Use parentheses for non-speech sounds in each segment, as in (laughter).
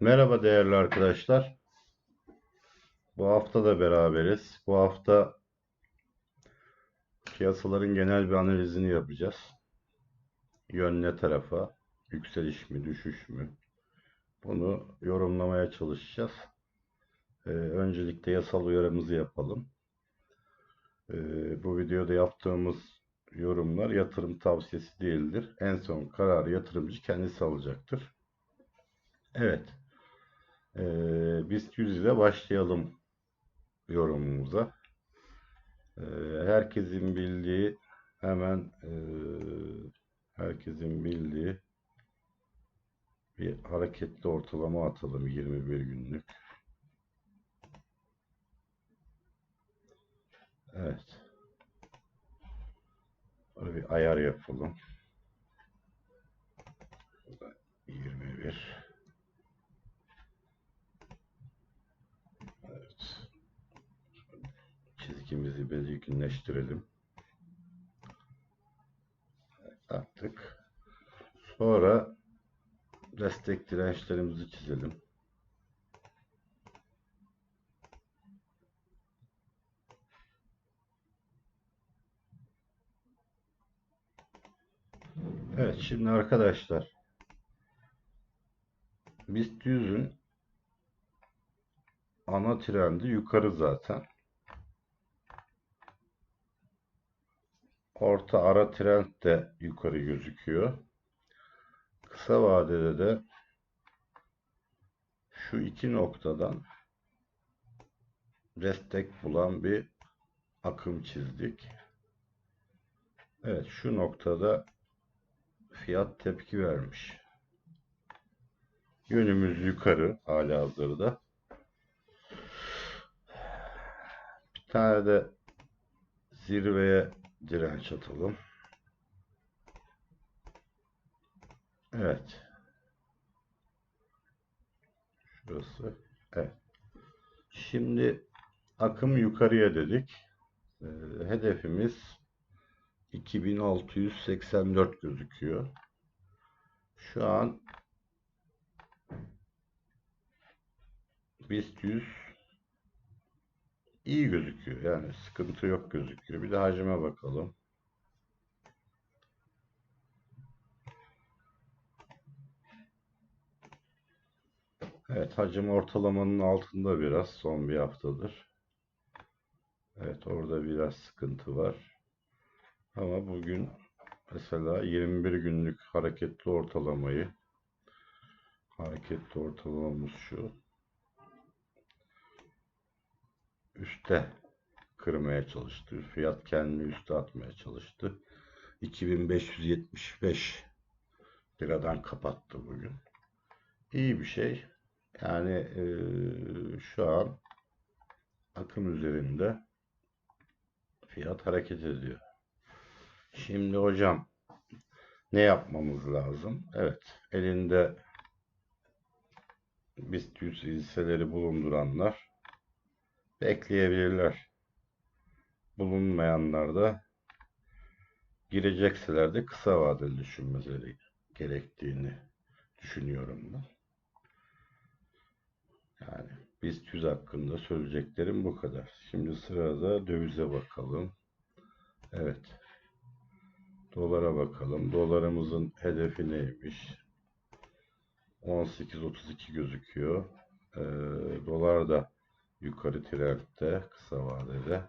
Merhaba değerli arkadaşlar. Bu hafta da beraberiz. Bu hafta piyasaların genel bir analizini yapacağız. Yön ne tarafa? Yükseliş mi, düşüş mü? Bunu yorumlamaya çalışacağız. Ee, öncelikle yasal uyarımızı yapalım. Ee, bu videoda yaptığımız yorumlar yatırım tavsiyesi değildir. En son kararı yatırımcı kendisi alacaktır. Evet. Ee, BIST 100 ile başlayalım yorumumuza. Ee, herkesin bildiği hemen e, herkesin bildiği bir hareketli ortalama atalım 21 günlük. Evet. Böyle bir ayar yapalım. 21 Evet. Çizgimizi belirginleştirelim. Attık. Sonra destek dirençlerimizi çizelim. Evet şimdi arkadaşlar BIST 100'ün ana trendi yukarı zaten. Orta ara trend de yukarı gözüküyor. Kısa vadede de şu iki noktadan destek bulan bir akım çizdik. Evet şu noktada fiyat tepki vermiş. Yönümüz yukarı hala hazırda. Bir tane de zirveye direnç atalım. Evet. Şurası. Evet. Şimdi akım yukarıya dedik. Ee, hedefimiz 2684 gözüküyor. Şu an BIST 100 iyi gözüküyor. Yani sıkıntı yok gözüküyor. Bir de hacime bakalım. Evet hacim ortalamanın altında biraz son bir haftadır. Evet orada biraz sıkıntı var. Ama bugün mesela 21 günlük hareketli ortalamayı hareketli ortalamamız şu üste kırmaya çalıştı. Fiyat kendini üste atmaya çalıştı. 2575 liradan kapattı bugün. İyi bir şey. Yani eee, şu an akım üzerinde fiyat hareket ediyor. Şimdi hocam ne yapmamız lazım? Evet, elinde BIST 100 hisseleri bulunduranlar bekleyebilirler. Bulunmayanlar da girecekseler de kısa vadeli düşünmeleri gerektiğini düşünüyorum ben. Yani BIST 100 hakkında söyleyeceklerim bu kadar. Şimdi sırada dövize bakalım. Evet. Dolara bakalım. Dolarımızın hedefi neymiş? 18.32 gözüküyor. Ee, dolar da yukarı trendde kısa vadede.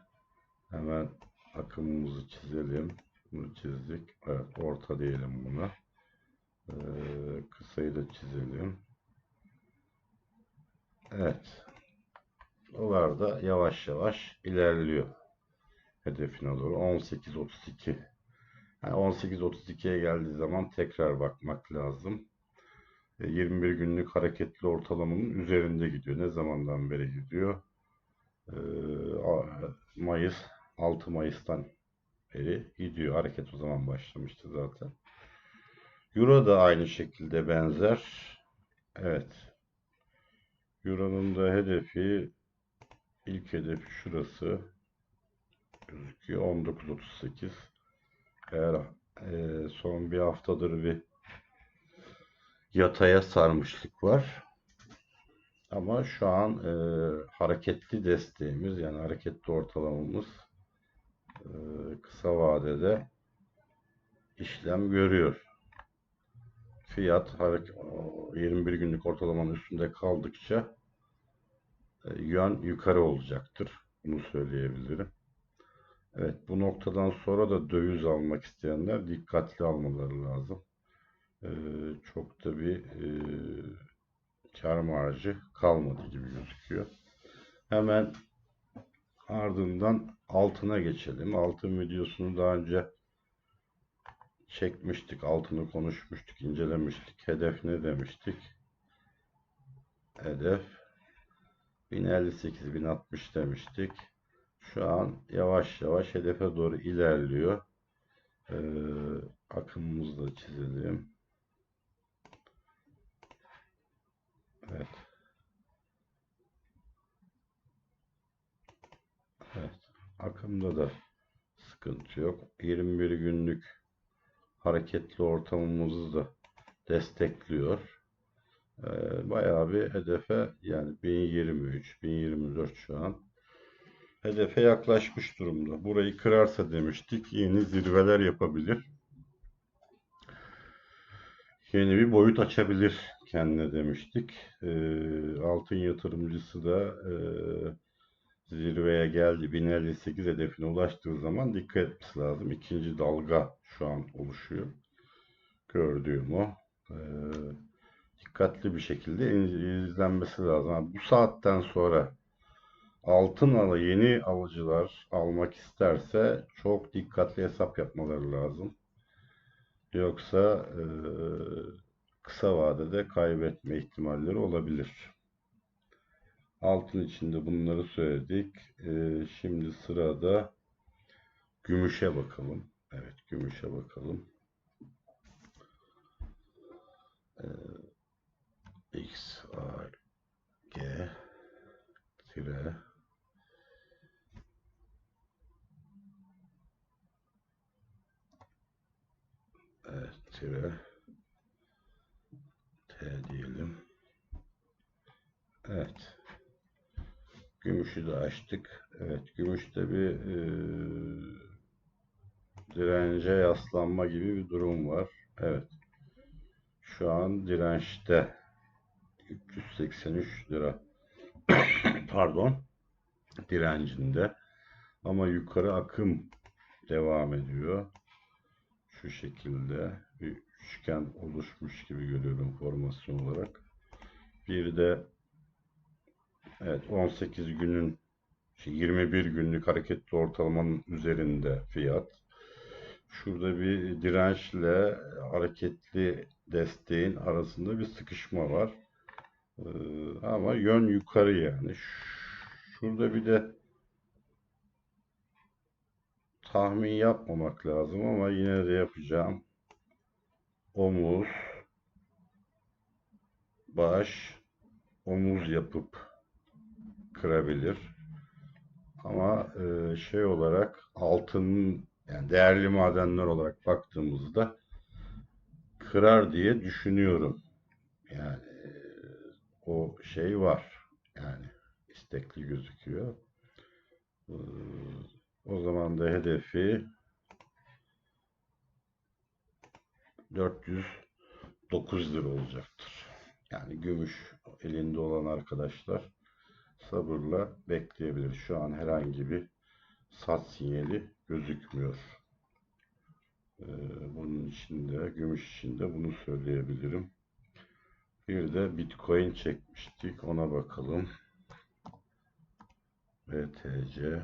Hemen akımımızı çizelim. Bunu çizdik. Evet, orta diyelim buna. Ee, kısayı da çizelim. Evet. Dolar da yavaş yavaş ilerliyor. Hedefine doğru 18.32. Yani 18.32'ye geldiği zaman tekrar bakmak lazım. E, 21 günlük hareketli ortalamanın üzerinde gidiyor. Ne zamandan beri gidiyor? A- Mayıs, 6 Mayıs'tan beri gidiyor. Hareket o zaman başlamıştı zaten. Euro da aynı şekilde benzer. Evet. Euro'nun da hedefi ilk hedefi şurası gözüküyor. 19.38. Eğer e, son bir haftadır bir yataya sarmışlık var. Ama şu an e, hareketli desteğimiz yani hareketli ortalamamız e, kısa vadede işlem görüyor. Fiyat harek- o 21 günlük ortalamanın üstünde kaldıkça e, yön yukarı olacaktır. Bunu söyleyebilirim. Evet bu noktadan sonra da döviz almak isteyenler dikkatli almaları lazım. Çok da bir e, kar marjı kalmadı gibi gözüküyor. Hemen ardından altına geçelim. Altın videosunu daha önce çekmiştik. Altını konuşmuştuk, incelemiştik. Hedef ne demiştik? Hedef 1058 1060 demiştik. Şu an yavaş yavaş hedefe doğru ilerliyor. Ee, akımımızı da çizelim. Evet. Evet. Akımda da sıkıntı yok. 21 günlük hareketli ortamımızı da destekliyor. Ee, bayağı bir hedefe yani 1023, 1024 şu an hedefe yaklaşmış durumda. Burayı kırarsa demiştik yeni zirveler yapabilir. Yeni bir boyut açabilir kendine demiştik. Ee, altın yatırımcısı da e, zirveye geldi. 1058 hedefine ulaştığı zaman dikkat etmesi lazım. İkinci dalga şu an oluşuyor. Gördüğüm o. Ee, dikkatli bir şekilde izlenmesi lazım. Ha, bu saatten sonra altın alı yeni alıcılar almak isterse çok dikkatli hesap yapmaları lazım. Yoksa e, kısa vadede kaybetme ihtimalleri olabilir. Altın içinde bunları söyledik. E, şimdi sırada gümüşe bakalım. Evet, gümüşe bakalım. E, X, A, G, tire, evet, tire, T diyelim. Evet. Gümüşü de açtık. Evet, gümüşte bir e, dirence yaslanma gibi bir durum var. Evet. Şu an dirençte 383 lira (coughs) pardon direncinde ama yukarı akım devam ediyor. Şu şekilde bir üçgen oluşmuş gibi görüyorum formasyon olarak. Bir de evet 18 günün şey, 21 günlük hareketli ortalamanın üzerinde fiyat. Şurada bir dirençle hareketli desteğin arasında bir sıkışma var. Ee, ama yön yukarı yani. Şurada bir de tahmin yapmamak lazım ama yine de yapacağım. Omuz, baş, omuz yapıp kırabilir. Ama e, şey olarak altının yani değerli madenler olarak baktığımızda kırar diye düşünüyorum. Yani e, o şey var. Yani istekli gözüküyor. Ee, O zaman da hedefi 409 lira olacaktır. Yani gümüş elinde olan arkadaşlar sabırla bekleyebilir. Şu an herhangi bir sat sinyali gözükmüyor. Ee, bunun içinde, gümüş içinde bunu söyleyebilirim. Bir de Bitcoin çekmiştik. Ona bakalım. BTC.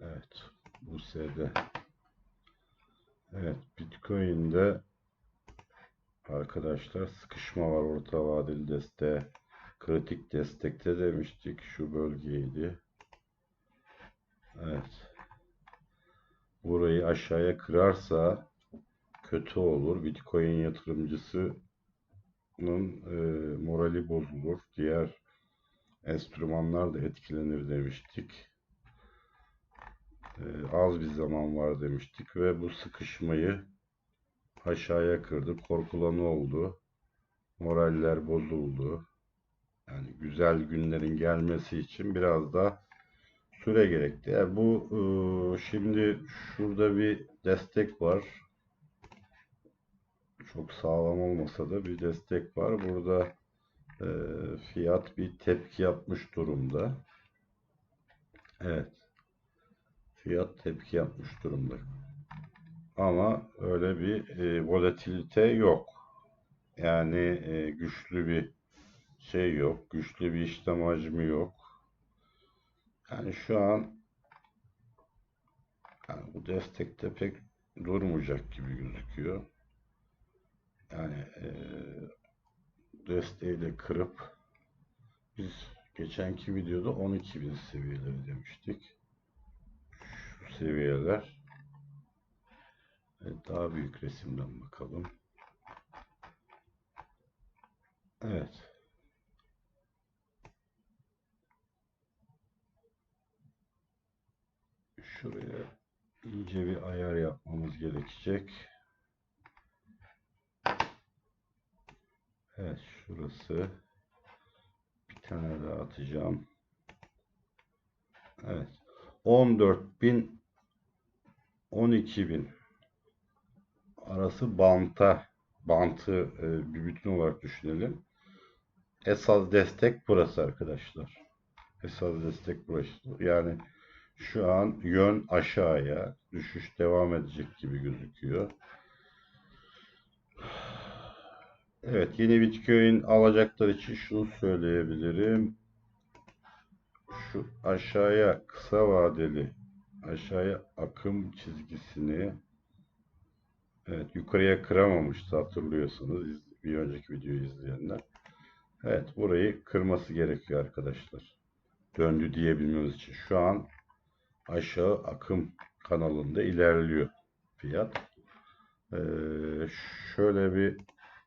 Evet. USD. Evet. Bitcoin'de arkadaşlar sıkışma var. Orta vadeli desteğe kritik destekte demiştik. Şu bölgeydi. Evet. Burayı aşağıya kırarsa kötü olur. Bitcoin yatırımcısının e, morali bozulur. Diğer enstrümanlar da etkilenir demiştik. E, az bir zaman var demiştik ve bu sıkışmayı aşağıya kırdı. Korkulanı oldu. Moraller bozuldu. Yani güzel günlerin gelmesi için biraz da süre gerekti. Yani bu eee, şimdi şurada bir destek var. Çok sağlam olmasa da bir destek var. Burada eee, fiyat bir tepki yapmış durumda. Evet. Fiyat tepki yapmış durumda. Ama öyle bir e, volatilite yok. Yani e, güçlü bir şey yok. Güçlü bir işlem hacmi yok. Yani şu an yani bu destekte pek durmayacak gibi gözüküyor. Yani e, desteği de kırıp biz geçenki videoda 12.000 seviyeleri demiştik. Şu seviyeler Evet, daha büyük resimden bakalım. Evet. Şuraya ince bir ayar yapmamız gerekecek. Evet, şurası. Bir tane daha atacağım. Evet. 14.000 12.000 arası banta bantı e, bir bütün olarak düşünelim. Esas destek burası arkadaşlar. Esas destek burası. Yani şu an yön aşağıya düşüş devam edecek gibi gözüküyor. Evet yeni Bitcoin alacaklar için şunu söyleyebilirim. Şu aşağıya kısa vadeli aşağıya akım çizgisini Evet yukarıya kıramamıştı hatırlıyorsunuz bir önceki videoyu izleyenler. Evet burayı kırması gerekiyor arkadaşlar. Döndü diyebilmemiz için. Şu an aşağı akım kanalında ilerliyor fiyat. Ee, şöyle bir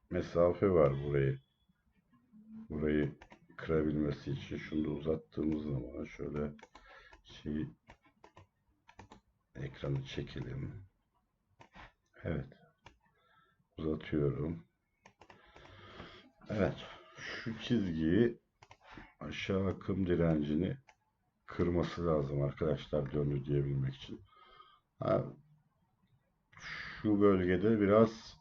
mesafe var burayı. Burayı kırabilmesi için. Şunu da uzattığımız zaman şöyle şey ekranı çekelim. Evet. Uzatıyorum. Evet. Şu çizgiyi aşağı akım direncini kırması lazım arkadaşlar döndü diyebilmek için. Ha, şu bölgede biraz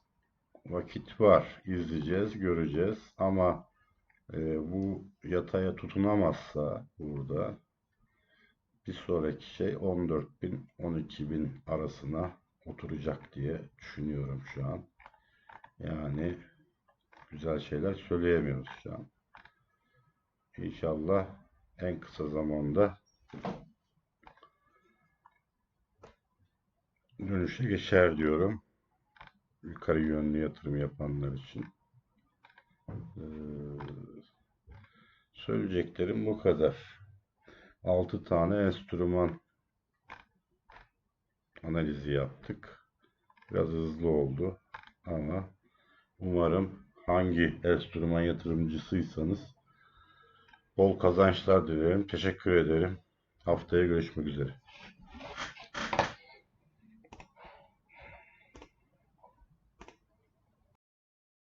vakit var. İzleyeceğiz, göreceğiz. Ama e, bu yataya tutunamazsa burada bir sonraki şey 14.000 12.000 arasına oturacak diye düşünüyorum şu an. Yani güzel şeyler söyleyemiyoruz şu an. İnşallah en kısa zamanda dönüşe geçer diyorum. Yukarı yönlü yatırım yapanlar için. Ee, söyleyeceklerim bu kadar. 6 tane enstrüman analizi yaptık. Biraz hızlı oldu ama umarım hangi enstrüman yatırımcısıysanız bol kazançlar dilerim. Teşekkür ederim. Haftaya görüşmek üzere.